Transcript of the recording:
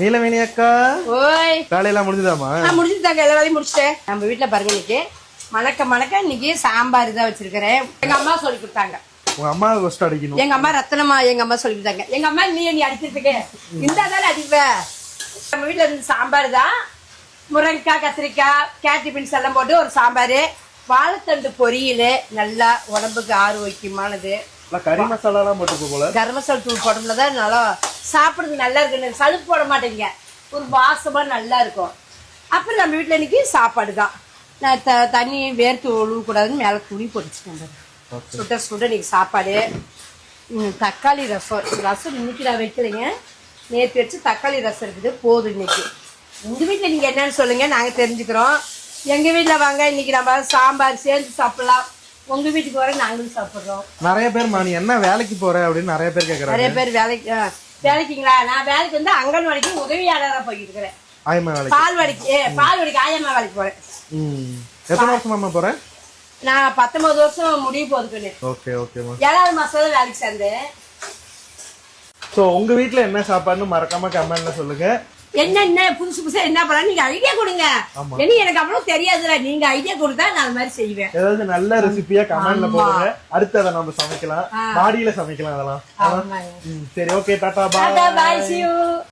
நீலவேணி அக்கா. ஓய். வேலையெல்லாம் முடிஞ்சுதாமா நான் முடிச்சுட்டாங்க எல்லா வேலையும் முடிச்சிட்டேன். நம்ம வீட்டில் பாருங்க இன்னைக்கு. மணக்க மணக்க இன்னைக்கு சாம்பார் தான் வச்சிருக்கிறேன். எங்க அம்மா சொல்லி கொடுத்தாங்க. உங்க அம்மா ஃபர்ஸ்ட் அடிக்கணும். எங்க அம்மா ரத்தனமா எங்க அம்மா சொல்லி கொடுத்தாங்க. எங்க அம்மா நீ நீ அடிக்கிறதுக்கு? இந்த தானே அடிப்ப. நம்ம வீட்டில் இருந்து சாம்பார் தான். முருங்கைக்காய் கத்திரிக்காய் கேரட் பீன்ஸ் எல்லாம் போட்டு ஒரு சாம்பார். வாழைத்தண்டு பொரியல். நல்லா உடம்புக்கு ஆரோக்கியமானது. கறி மசாலாலாம் போட்டு போல. கரம் மசாலா தூள் போட்டோம்னா தான் நல்லா சாப்பிட்றது நல்லா இருக்கு. சலுப்பு போட மாட்டேங்க. ஒரு வாசமா நல்லா இருக்கும். அப்புறம் நம்ம வீட்டில் இன்னைக்கு சாப்பாடு தான். நான் த தண்ணி வேர்த்து ஒழுகக்கூடாதுன்னு மேலே துணி பொடிச்சிட்டேன் சுட்ட சுட்ட இன்னைக்கு சாப்பாடு. தக்காளி ரசம். ரசம் இன்னைக்கு நான் வைக்கலைங்க. நேற்று வச்சு தக்காளி ரசம் இருக்குது. போதும் இன்னைக்கு. உங்கள் வீட்டில் நீங்கள் என்னன்னு சொல்லுங்கள் நாங்கள் தெரிஞ்சுக்கிறோம். எங்கள் வீட்டில் வாங்க. இன்னைக்கு நம்ம சாம்பார் சேர்ந்து சாப்பிடலாம். உங்கள் வீட்டுக்கு வர நாங்களும் சாப்பிட்றோம். நிறைய பேர் மா நீ என்ன வேலைக்கு போற? அப்படின்னு நிறைய பேர் கேக்குறாங்க. நிறைய பேர் வேலைக்கு வேலைக்குங்களா? நான் வேலைக்கு வந்து அங்கன்வாடிக்கு உதவியாளராக போய்கிட்டு இருக்கிறேன் ஆயம்மா வேலைக்கு. பால்வாடிக்கு ஏ, பால்வாடிக்கு ஆயம்மா வேலைக்கு போறேன். ம். எத்தனை வருஷமாம்மா போற? நான் பத்தொன்பது வருஷம் முடிய போகுதுன்னு ஓகே ஓகேம்மா ஏழாவது தான் வேலைக்கு சேர்ந்தேன். ஸோ உங்க வீட்ல என்ன சாப்பாடுன்னு மறக்காம கமெண்ட்ல சொல்லுங்க. என்ன என்ன புதுசு புதுசா என்ன பண்ணலாம் நீங்க ஐடியா கொடுங்க. என்ன எனக்கு அவ்வளவு தெரியாதுல நீங்க ஐடியா கொடுத்தா நான் அது மாதிரி செய்வேன். ஏதாவது நல்ல ரெசிபியா கமெண்ட்ல போடுங்க. அடுத்து அதை நம்ம சமைக்கலாம். மாடியில சமைக்கலாம் அதெல்லாம். சரி ஓகே டாடா பாய் பாய்